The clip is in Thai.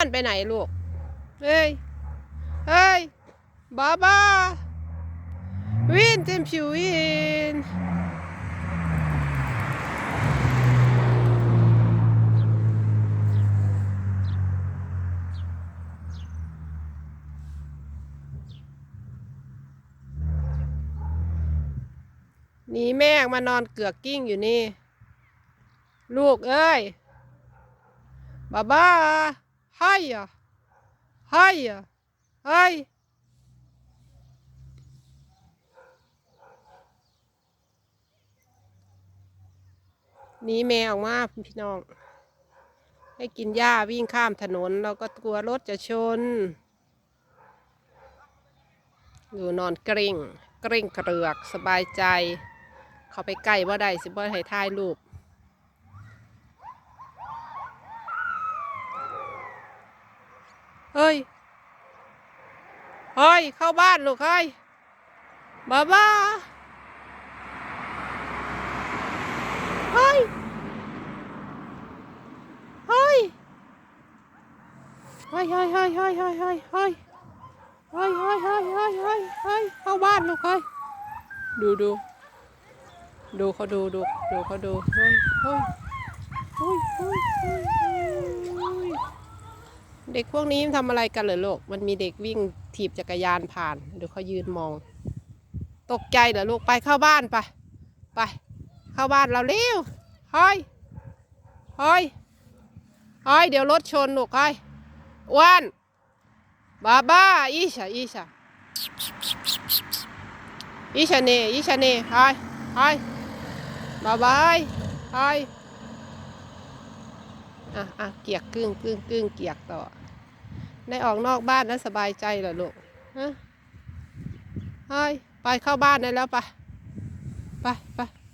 บ้านไปไหนลูก เฮ้ย เฮ้ยบาบาวินเต็มผิววินหนีแม่มานอนเกือกกิ้งอยู่นี่ ลูกเอ้ยบาบา ให้อะให้อะให้หนีแมวออกมาพี่น้อง ให้กินหญ้าวิ่งข้ามถนน เราก็กลัวรถจะชน อยู่นอนกริ่งกริ่งเกลือกสบายใจ เขาไปใกล้ว่าได้สิบ่ให้ถ่ายรูป เฮ้ย เฮ้ย เข้าบ้านลูกเฮ้ยบ้าบ้าเฮ้ย เฮ้ย เฮ้ยเฮ้ยเฮ้ยเฮ้ยเฮ้ยเฮ้ยเฮ้ยเฮ้ยเฮ้ยเฮ้ยเฮ้ยเฮ้ยเฮ้ยเข้าบ้านลูกเฮ้ย ดูดู ดูเขาดูดูดูเขาดู เฮ้ยเฮ้ยเฮ้ยเฮ้ย เด็กพวกนี้มันทำอะไรกันเหรอลูก มันมีเด็กวิ่งถีบจักรยานผ่านเดี๋ยวเขายืนมอง ตกใจเหรอลูก ไปเข้าบ้านไป ไป เข้าบ้านเราเร็วเฮ้ยเฮ้ยเฮ้ยเดี๋ยวรถชนลูกเฮ้ยอ้วนบาบ้าอีชาอีชาอีชาเนอีชาเนเฮ้ยเฮ้ยบายบายเฮ้ย อะอะเกียกกึ้งกึ้งกึ้งเกียกต่อ ได้ออกนอกบ้านแล้วสบายใจเหรอลูกฮะเฮ้ยไปเข้าบ้านได้แล้วไป ไปไปไป